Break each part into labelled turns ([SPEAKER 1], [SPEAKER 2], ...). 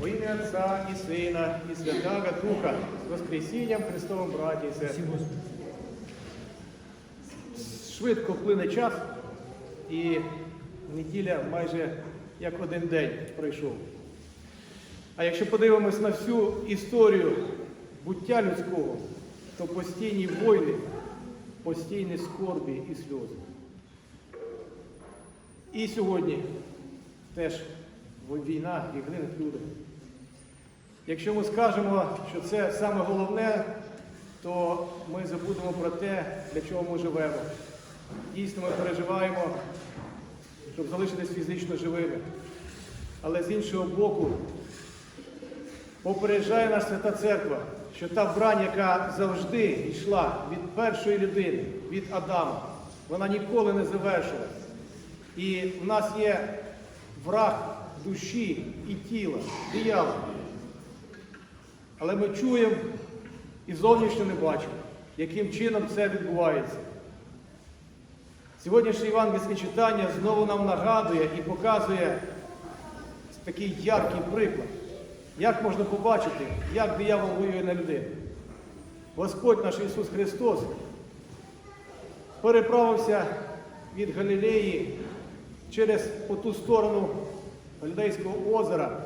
[SPEAKER 1] Во ім'я Отця і Сина, і Святого Духа, з Воскресінням Христовим браті і сестри. Швидко плине час, і неділя майже як один день пройшов. А якщо подивимось на всю історію буття людського, то постійні війни, постійні скорбі і сльози. І сьогодні теж війна і гинуть люди. Якщо ми скажемо, що це саме головне, то ми забудемо про те, для чого ми живемо. Дійсно, ми переживаємо, щоб залишитись фізично живими. Але з іншого боку, попереджає нас Свята Церква, що та брань, яка завжди йшла від першої людини, від Адама, вона ніколи не завершилась. І в нас є враг душі і тіла, диявол. Але ми чуємо і зовнішньо не бачимо, яким чином це відбувається. Сьогоднішнє євангельське читання знову нам нагадує і показує такий яркий приклад, як можна побачити, як диявол воює на людину. Господь наш Ісус Христос переправився від Галілеї через по ту сторону Галілейського озера,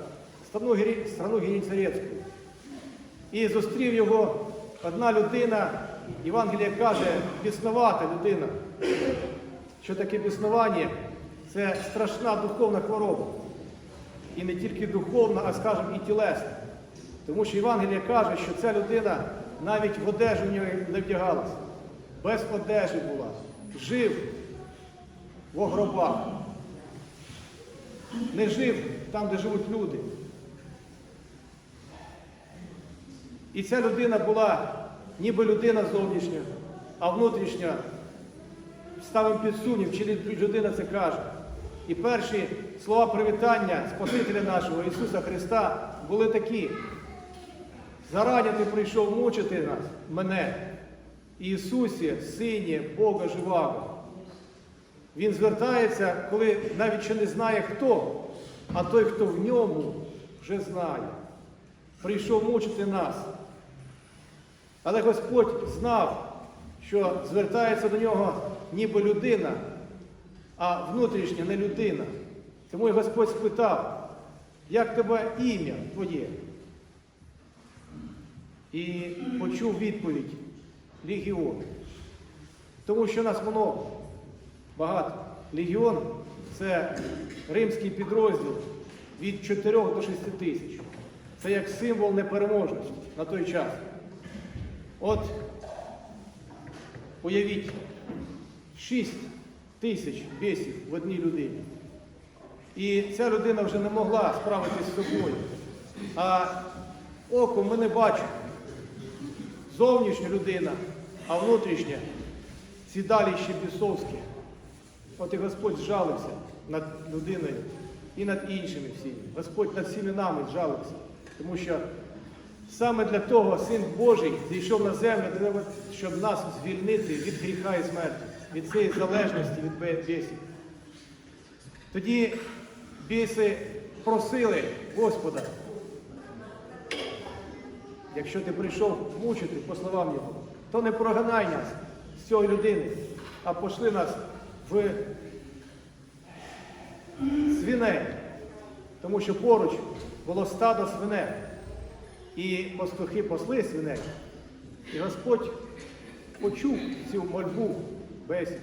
[SPEAKER 1] страну, страну Генісарецьку. І зустрів його одна людина, Євангелія каже, біснувата людина. Що таке біснування? Це страшна духовна хвороба. І не тільки духовна, а скажімо, і тілесна. Тому що Євангелія каже, що ця людина навіть в одежу не вдягалася. Без одежі була. Жив в гробах. Не жив там, де живуть люди. І ця людина була ніби людина зовнішня, а внутрішня ставимо під сумнів, чи людина це каже. І перші слова привітання Спасителя нашого Ісуса Христа були такі. Зарані ти прийшов мучити нас, мене, Ісусі, Сині, Бога живого. Він звертається, коли навіть ще не знає хто, а той, хто в ньому, вже знає. Прийшов мучити нас. Але Господь знав, що звертається до нього ніби людина, а внутрішня не людина. Тому і Господь спитав, як тебе ім'я твоє? І почув відповідь Легіон. Тому що нас много, багато. Легіон це римський підрозділ від 4 до 6 тисяч. Це як символ непереможності на той час. От уявіть 6 тисяч бісів в одній людині. І ця людина вже не могла справитися з собою. А оком ми не бачимо. Зовнішня людина, а внутрішня сідаліще бісовське. От і Господь зжалився над людиною і над іншими всіми. Господь над всіми нами зжалився. Тому що саме для того Син Божий зійшов на землю, щоб нас звільнити від гріха і смерті, від цієї залежності від бісів. Тоді біси просили Господа, якщо ти прийшов мучити, по словам його, то не проганай нас з цієї людини, а пошли нас в свиней, тому що поруч було стадо свиней. І пастухи посли свиней. І Господь почув цю мольбу бесід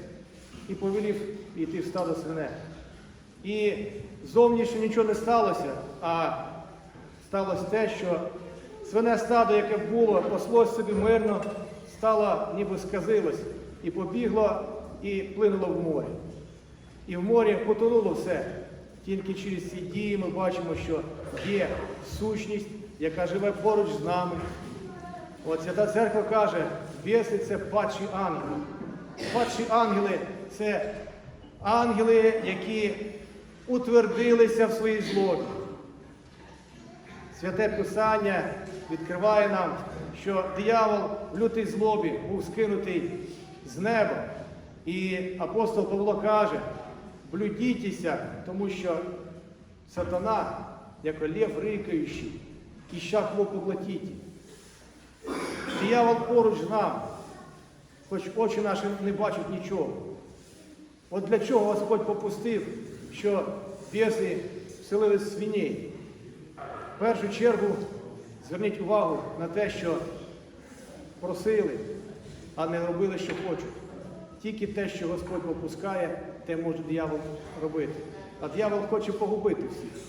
[SPEAKER 1] і повелів йти в стадо свиней. І зовнішньо нічого не сталося, а сталося те, що свине стадо, яке було, паслось собі мирно, стало, ніби сказилось, і побігло, і плинуло в море. І в морі потонуло все. Тільки через ці дії ми бачимо, що є сущність, яка живе поруч з нами. От Свята Церква каже, біси це падші ангели. Падші ангели це ангели, які утвердилися в своїй злобі. Святе Писання відкриває нам, що диявол в лютій злобі був скинутий з неба. І апостол Павло каже, блюдітеся, тому що сатана як лев рикаючий, іща кого поглотіти. Диявол поруч з нами, хоч очі наші не бачать нічого. От для чого Господь попустив, що біси вселили свиней? В першу чергу зверніть увагу на те, що просили, а не робили, що хочуть. Тільки те, що Господь попускає, те може диявол робити. А диявол хоче погубити всіх.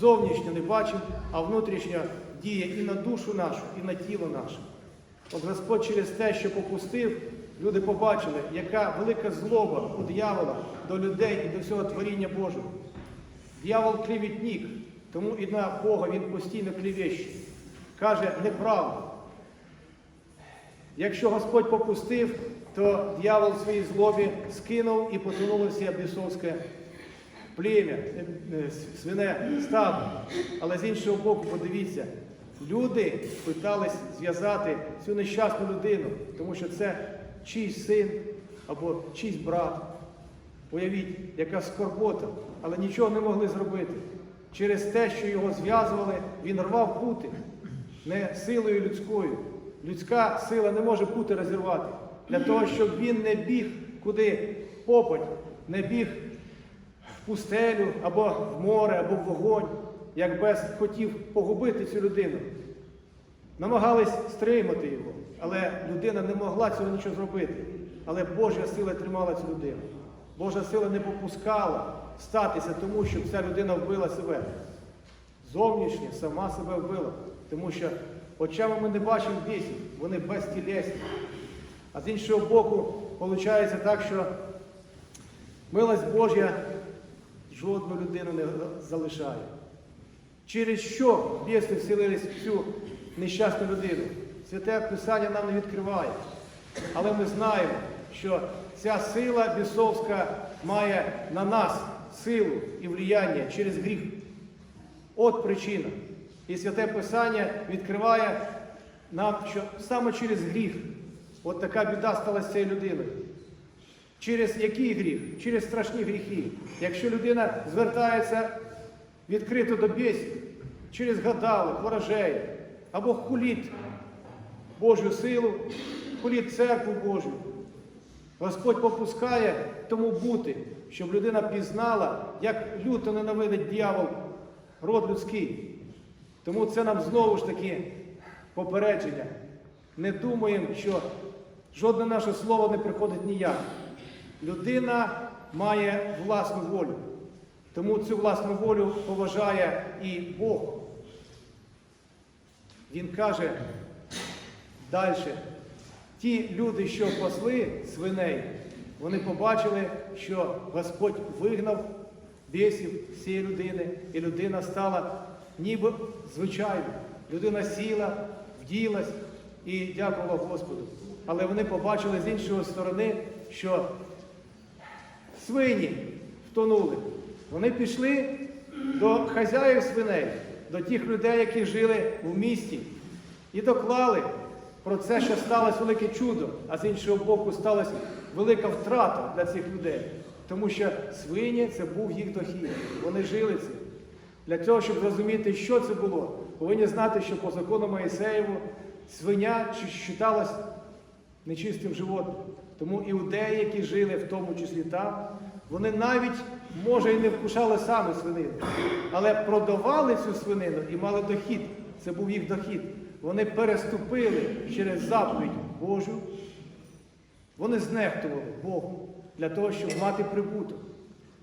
[SPEAKER 1] Зовнішньо не бачимо, а внутрішньо діє і на душу нашу, і на тіло наше. От Господь через те, що попустив, люди побачили, яка велика злоба у диявола до людей і до всього творіння Божого. Диявол клівітник, тому і на Бога він постійно клівещить. Каже неправду. Якщо Господь попустив, то диявол в своїй злобі скинув і потонулося бісовське плем'я, е, е, свине стадо. Але з іншого боку, подивіться, люди питались зв'язати цю нещасну людину, тому що це чийсь син або чийсь брат. Уявіть, яка скорбота, але нічого не могли зробити. Через те, що його зв'язували, він рвав пути не силою людською. Людська сила не може пути розірвати. Для того, щоб він не біг куди попадь, не біг пустелю або в море, або в вогонь, як без хотів погубити цю людину. Намагались стримати його, але людина не могла цього нічого зробити. Але Божа сила тримала цю людину. Божа сила не попускала статися тому, щоб ця людина вбила себе. Зовнішнє сама себе вбила. Тому що очами ми не бачимо бісів, вони безтілесні. А з іншого боку, виходить так, що милость Божя жодну людину не залишає. Через що біси вселились в цю нещасну людину? Святе Писання нам не відкриває. Але ми знаємо, що ця сила бісовська має на нас силу і влияння через гріх. От причина. І святе Писання відкриває нам, що саме через гріх от така біда сталася цією людиною. Через який гріх? Через страшні гріхи. Якщо людина звертається відкрито до бісів, через гадалок, ворожеїв, або хуліть Божу силу, хуліть церкву Божу, Господь попускає тому бути, щоб людина пізнала, як люто ненавидить дьявол род людський. Тому це нам знову ж таки попередження. Не думаємо, що жодне наше слово не приходить ніяк. Людина має власну волю. Тому цю власну волю поважає і Бог. Він каже далі, ті люди, що пасли свиней, вони побачили, що Господь вигнав бісів з цієї людини, і людина стала ніби звичайно. Людина сіла, вділась і дякувала Господу. Але вони побачили з іншої сторони, що свині втонули. Вони пішли до хазяїв свиней, до тих людей, які жили в місті, і доклали про це, що сталося велике чудо, а з іншого боку, сталася велика втрата для цих людей. Тому що свині це був їх дохід. Вони жили цим. Для того, щоб зрозуміти, що це було, повинні знати, що по закону Моїсеєву свиня вважалась нечистим животним. Тому іудеї, які жили в тому числі там, вони навіть, може, і не вкушали саме свинину, але продавали цю свинину і мали дохід. Це був їх дохід. Вони переступили через заповідь Божу. Вони знехтували Богу для того, щоб мати прибуток.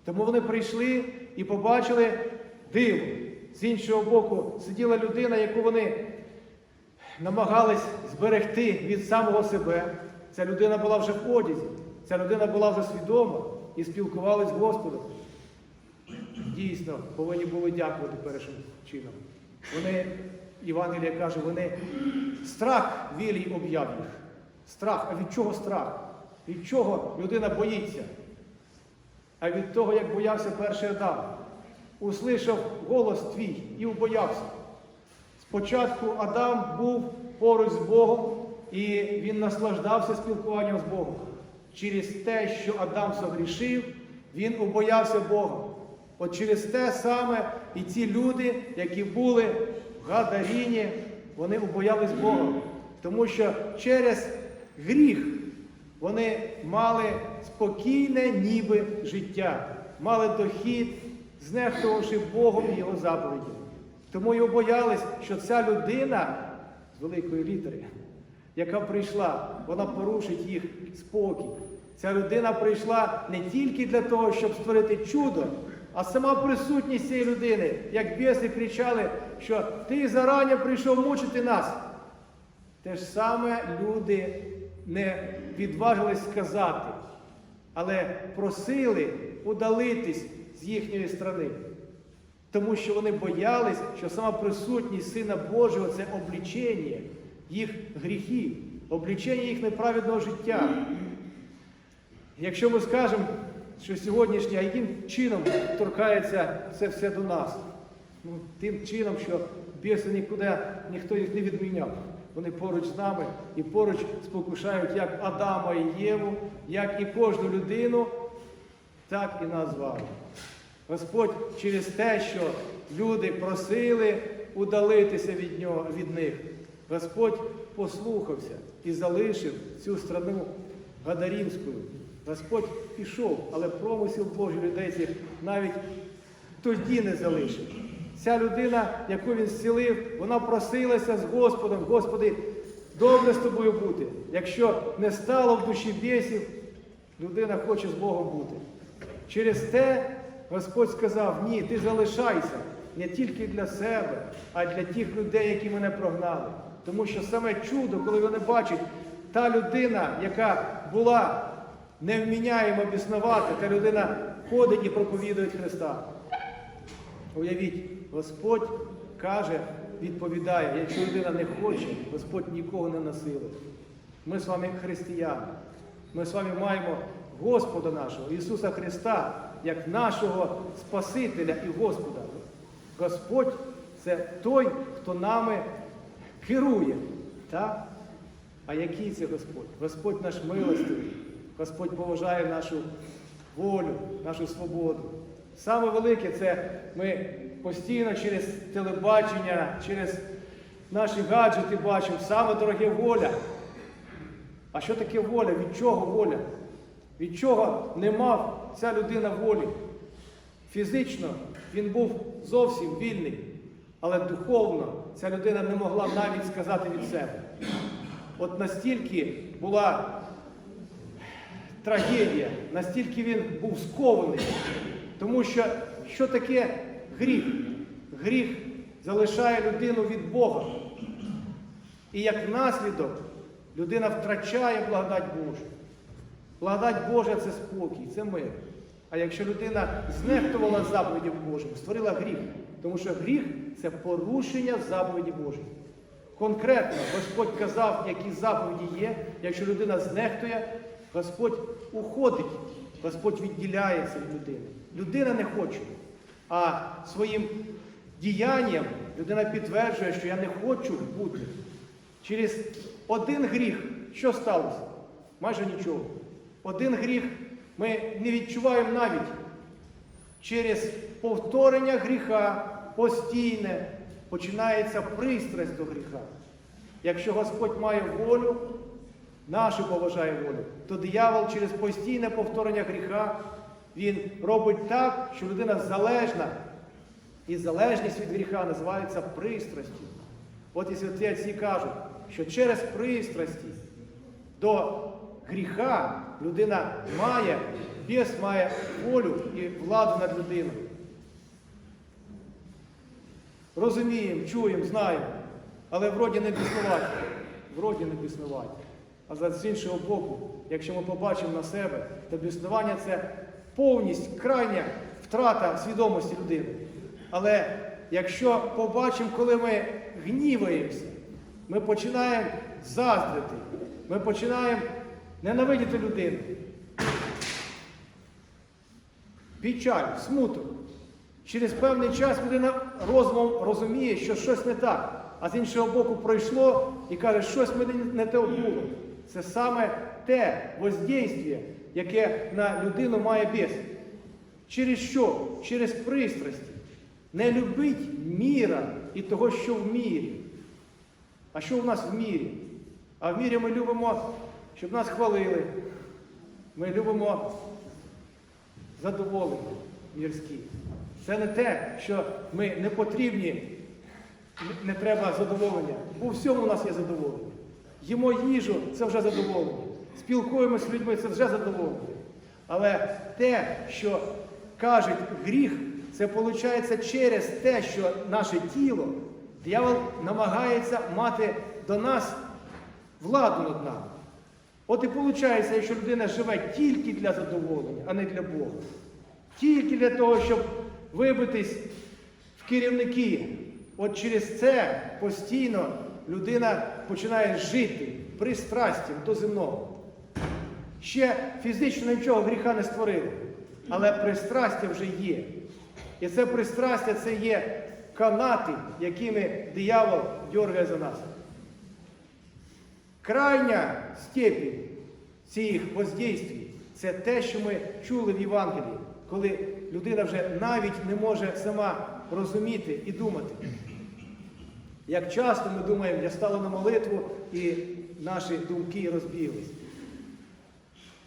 [SPEAKER 1] Тому вони прийшли і побачили диво. З іншого боку, сиділа людина, яку вони намагались зберегти від самого себе. Ця людина була вже в одязі, ця людина була вже свідома і спілкувалась з Господом. Дійсно, повинні були дякувати першим чином. Вони, Євангелія каже, вони страх вілій об'яв. Страх. А від чого страх? Від чого людина боїться? А від того, як боявся перший Адам. Услишав голос твій і убоявся. Спочатку Адам був поруч з Богом, і він наслаждався спілкуванням з Богом. Через те, що Адам согрішив, він убоявся Бога. От через те саме і ці люди, які були в Гадаріні, вони убоялись Бога. Тому що через гріх вони мали спокійне ніби життя, мали дохід, знехтувавши Богом і його заповіді. Тому й боялись, що ця людина з великої літери, яка прийшла, вона порушить їх спокій. Ця людина прийшла не тільки для того, щоб створити чудо, а сама присутність цієї людини, як біси кричали, що ти зарані прийшов мучити нас. Те ж саме люди не відважились сказати, але просили удалитись з їхньої страни. Тому що вони боялись, що сама присутність Сина Божого це облічення їх гріхів, облічення їх неправедного життя. Якщо ми скажемо, що сьогоднішнє, а яким чином торкається це все до нас? Ну, тим чином, що біси нікуди ніхто їх не відміняв. Вони поруч з нами і поруч спокушають як Адама і Єву, як і кожну людину, так і нас з вами. Господь через те, що люди просили удалитися від, нього, від них, Господь послухався і залишив цю страну Гадарімською. Господь пішов, але промисел Божий людей цих навіть тоді не залишив. Ця людина, яку він зцілив, вона просилася з Господом, Господи, добре з тобою бути. Якщо не стало в душі бісів, людина хоче з Богом бути. Через те Господь сказав, ні, ти залишайся не тільки для себе, а й для тих людей, які мене прогнали. Тому що саме чудо, коли вони бачать, та людина, яка була невміняємо біснувати, та людина ходить і проповідує Христа. Уявіть, Господь каже, відповідає, якщо людина не хоче, Господь нікого не насилить. Ми з вами християни. Ми з вами маємо Господа нашого, Ісуса Христа, як нашого Спасителя і Господа. Господь це той, хто нами керує. Так? А який це Господь? Господь наш милостивий. Господь поважає нашу волю, нашу свободу. Саме велике це ми постійно через телебачення, через наші гаджети бачимо, саме дороге воля. А що таке воля? Від чого воля? Від чого не мав ця людина волі? Фізично він був зовсім вільний, але духовно ця людина не могла навіть сказати від себе. От настільки була трагедія, настільки він був скований. Тому що що таке гріх? Гріх залишає людину від Бога. І як наслідок людина втрачає благодать Божу. Благодать Божа це спокій, це мир. А якщо людина знехтувала заповіді Божими, створила гріх, тому що гріх це порушення заповіді Божої. Конкретно Господь казав, які заповіді є, якщо людина знехтує, Господь уходить, Господь відділяється від людини. Людина не хоче. А своїм діянням людина підтверджує, що я не хочу бути. Через один гріх, що сталося? Майже нічого. Один гріх ми не відчуваємо навіть. Через повторення гріха постійне починається пристрасть до гріха. Якщо Господь має волю, нашу поважає волю, то диявол через постійне повторення гріха, він робить так, що людина залежна. І залежність від гріха називається пристрастю. От і святі отці кажуть, що через пристрасті до гріха людина має, біс має волю і владу над людиною. Розуміємо, чуємо, знаємо, але вроді не біснувати. Вроді не біснувати. А з іншого боку, якщо ми побачимо на себе, то біснування це повність, крайня втрата свідомості людини. Але якщо побачимо, коли ми гніваємося, ми починаємо заздрити, ми починаємо ненавидіти людину. Печаль, смуток. Через певний час людина розумом розуміє, що щось не так, а з іншого боку пройшло і каже, щось мене не те було. Це саме те воздействие, яке на людину має біс. Через що? Через пристрасті. Не любить міра і того, що в мірі. А що в нас в мірі? А в мірі ми любимо, щоб нас хвалили. Ми любимо задоволення мірські. Це не те, що ми не потрібні, не треба задоволення. У всьому у нас є задоволення. Їмо їжу це вже задоволення. Спілкуємося з людьми це вже задоволення. Але те, що кажуть гріх, це виходить через те, що наше тіло, диявол намагається мати до нас владу над нами. От і виходить, якщо людина живе тільки для задоволення, а не для Бога. Тільки для того, щоб вибитись в керівники. От через це постійно людина починає жити пристрастям до земного. Ще фізично нічого гріха не створили, але пристрастя вже є. І це пристрастя це є канати, якими диявол дергає за нас. Крайня степінь цих воздействій це те, що ми чули в Євангелії, коли людина вже навіть не може сама розуміти і думати. Як часто ми думаємо, я стала на молитву і наші думки розбіглись.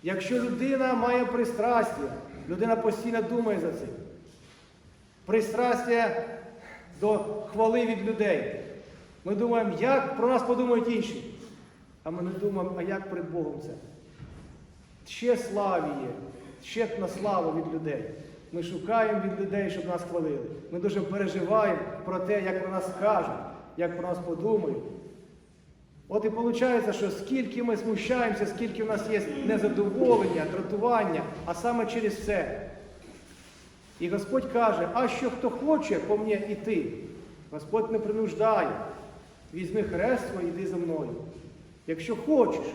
[SPEAKER 1] Якщо людина має пристрастя, людина постійно думає за це. Пристрастя до хвали від людей. Ми думаємо, як про нас подумають інші. А ми не думаємо, а як перед Богом це? Ще славі є, ще на славу від людей. Ми шукаємо від людей, щоб нас хвалили. Ми дуже переживаємо про те, як про нас скажуть, як про нас подумають. От і виходить, що скільки ми смущаємося, скільки в нас є незадоволення, дратування, а саме через це. І Господь каже, а що хто хоче по мені іти, Господь не принуждає. Візьми хрест свій, іди за мною. Якщо хочеш,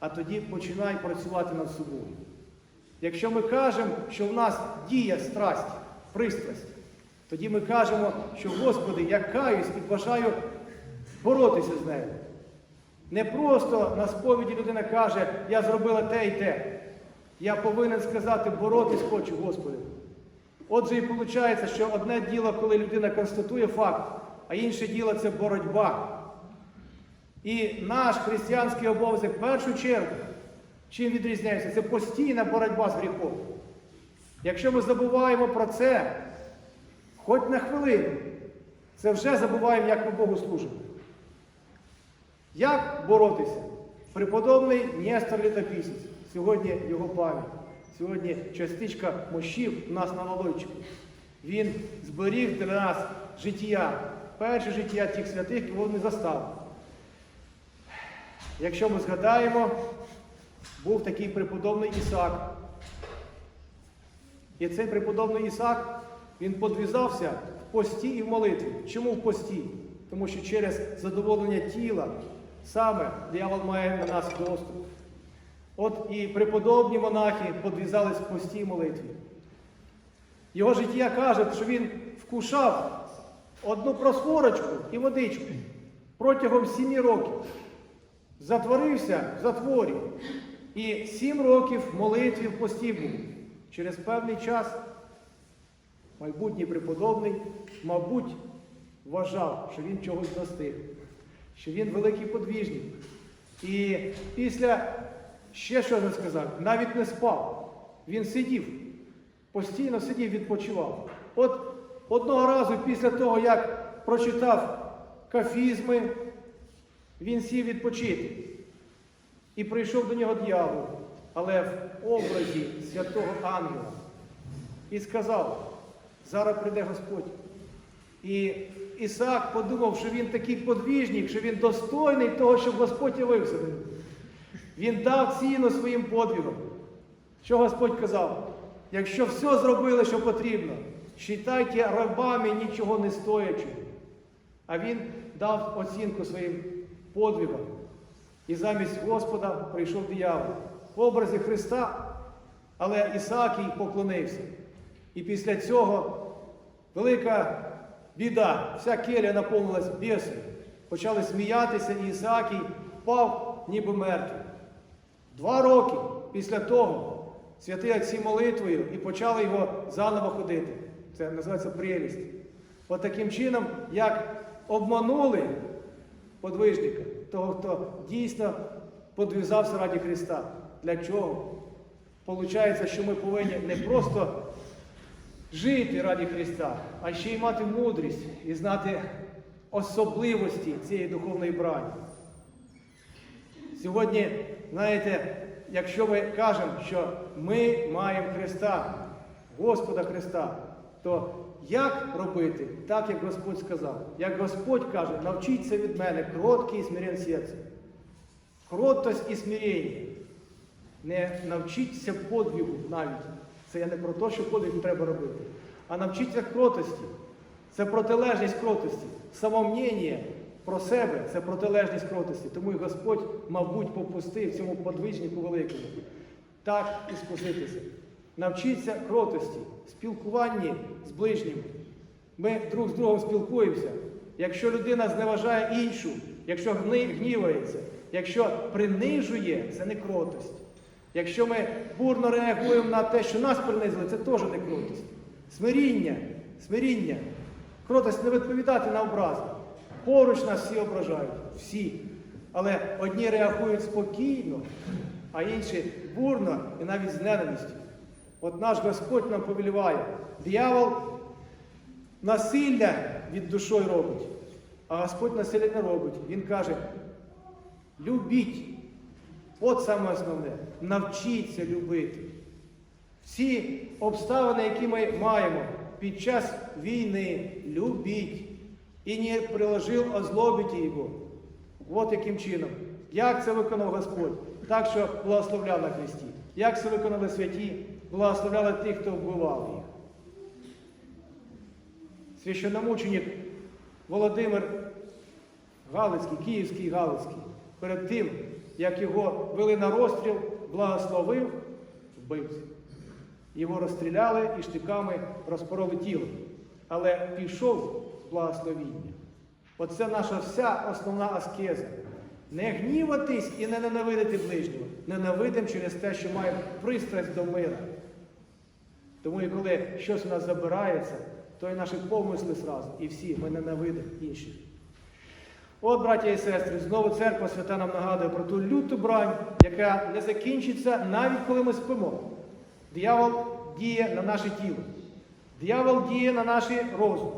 [SPEAKER 1] а тоді починай працювати над собою. Якщо ми кажемо, що в нас діє страсть, пристрасть, тоді ми кажемо, що Господи, я каюсь і бажаю боротися з нею. Не просто на сповіді людина каже, я зробила те і те. Я повинен сказати, боротись хочу, Господи. Отже, і виходить, що одне діло, коли людина констатує факт, а інше діло це боротьба. І наш християнський обов'язок в першу чергу, чим відрізняється, це постійна боротьба з гріхом. Якщо ми забуваємо про це, хоч на хвилину, це вже забуваємо, як ми Богу служимо. Як боротися? Преподобний Нестор Літописець, сьогодні його пам'ять, сьогодні частичка мощів у нас на Волойчику. Він зберіг для нас життя, перше життя тих святих, кого не застав. Якщо ми згадаємо, був такий преподобний Ісак. І цей преподобний Ісак, він подвізався в пості і в молитві. Чому в пості? Тому що через задоволення тіла саме диявол має на нас доступ. От і преподобні монахи подвізались в пості і молитві. Його життя каже, що він вкушав одну просфорочку і водичку протягом сімі років. Затворився в затворі. І сім років молитві в пості. Через певний час майбутній преподобний, мабуть, вважав, що він чогось достиг, що він великий подвіжник. І після, ще що він сказав, навіть не спав. Він сидів, постійно сидів, відпочивав. От одного разу після того, як прочитав кафізми, він сів відпочити. І прийшов до нього дьявол, але в образі святого ангела. І сказав, зараз прийде Господь. І Ісаак подумав, що він такий подвіжник, що він достойний того, щоб Господь явився. Він дав ціну своїм подвигом. Що Господь казав? Якщо все зробили, що потрібно, вважайте рабами нічого не стоячи. А він дав оцінку своїм подвигам. І замість Господа прийшов диявол в образі Христа, але Ісаак їй поклонився. І після цього велика біда, вся келя наповнилась бісом. Почали сміятися, і Ісаакій впав ніби мертвий. Два роки після того святі отці молитвою і почали його заново ходити. Це називається прелість. От таким чином, як обманули подвижника, того, хто дійсно подвізався раді Христа. Для чого? Получається, що ми повинні не просто жити раді Христа, а ще й мати мудрість і знати особливості цієї духовної брані. Сьогодні, знаєте, якщо ми кажемо, що ми маємо Христа, Господа Христа, то як робити так, як Господь сказав? Як Господь каже, навчіться від мене кроткий і смирен серцем. Кротость і смирення. Не навчіться подвігу навіть. Це я не про те, що подвиг треба робити. А навчіться кротості. Це протилежність кротості. Самомнення про себе це протилежність кротості. Тому і Господь, мабуть, попустив цьому подвижнику великому. Так і спуститися. Навчіться кротості, спілкуванні з ближніми. Ми друг з другом спілкуємося. Якщо людина зневажає іншу, якщо гнівається, якщо принижує, це не кротость. Якщо ми бурно реагуємо на те, що нас принизили, це теж не кротость. Смиріння, смиріння. Кротость не відповідати на образи. Поруч нас всі ображають, всі. Але одні реагують спокійно, а інші бурно і навіть з ненавистю. От наш Господь нам повеліває. Диявол насилля від душою робить, а Господь насилля не робить. Він каже: любіть. От саме основне. Навчіться любити. Всі обставини, які ми маємо під час війни, любіть. І не приложив, озлобіть його. От яким чином. Як це виконав Господь? Так, що благословляв на Христі. Як це виконали святі, благословляли тих, хто вбивав їх. Священномученик Володимир Галицький, Київський Галицький, перед тим, як його вели на розстріл, благословив вбивця. Його розстріляли і штиками розпороли тіло. Але пішов з благословіння. Оце наша вся основна аскеза. Не гніватись і не ненавидити ближнього. Ненавидимо через те, що має пристрасть до мира. Тому і коли щось у нас забирається, то і наші помисли зразу, і всі ми ненавидимо інших. От, браття і сестри, знову церква свята нам нагадує про ту люту брань, яка не закінчиться навіть коли ми спимо. Диявол діє на наше тіло. Диявол діє на наш розум.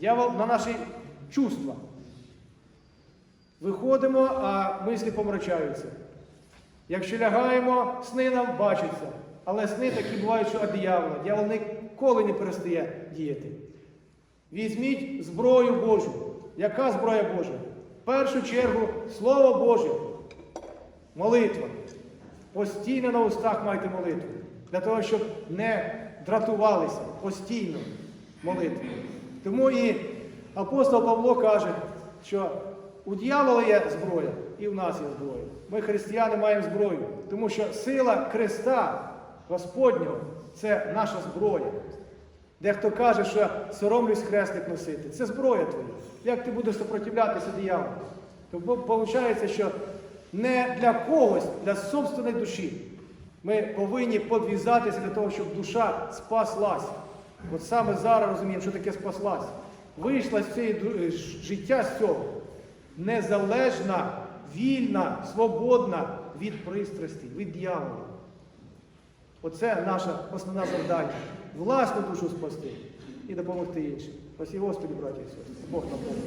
[SPEAKER 1] Диявол на наші чувства. Виходимо, а мислі помрачаються. Якщо лягаємо, сни нам бачаться. Але сни такі бувають, що диявола. Диявол ніколи не перестає діяти. Візьміть зброю Божу. Яка зброя Божа? В першу чергу Слово Боже. Молитва. Постійно на устах майте молитву. Для того, щоб не дратувалися постійно молитвою. Тому і апостол Павло каже, що у дьявола є зброя, і в нас є зброя. Ми, християни, маємо зброю, тому що сила Христа Господнього це наша зброя. Дехто каже, що я соромлюсь хрестик носити. Це зброя твоя. Як ти будеш сопротивлятися дияволу? То виходить, що не для когось, для собственної душі. Ми повинні подвізатися для того, щоб душа спаслась. От саме зараз розуміємо, що таке спаслась. Вийшла з цієї життя з цього. Незалежна, вільна, свободна від пристрасті, від дьявола. Оце наше основне завдання. Власну душу спасти і допомогти іншим. Спасі Господі, браті і сестри. Бог поможе.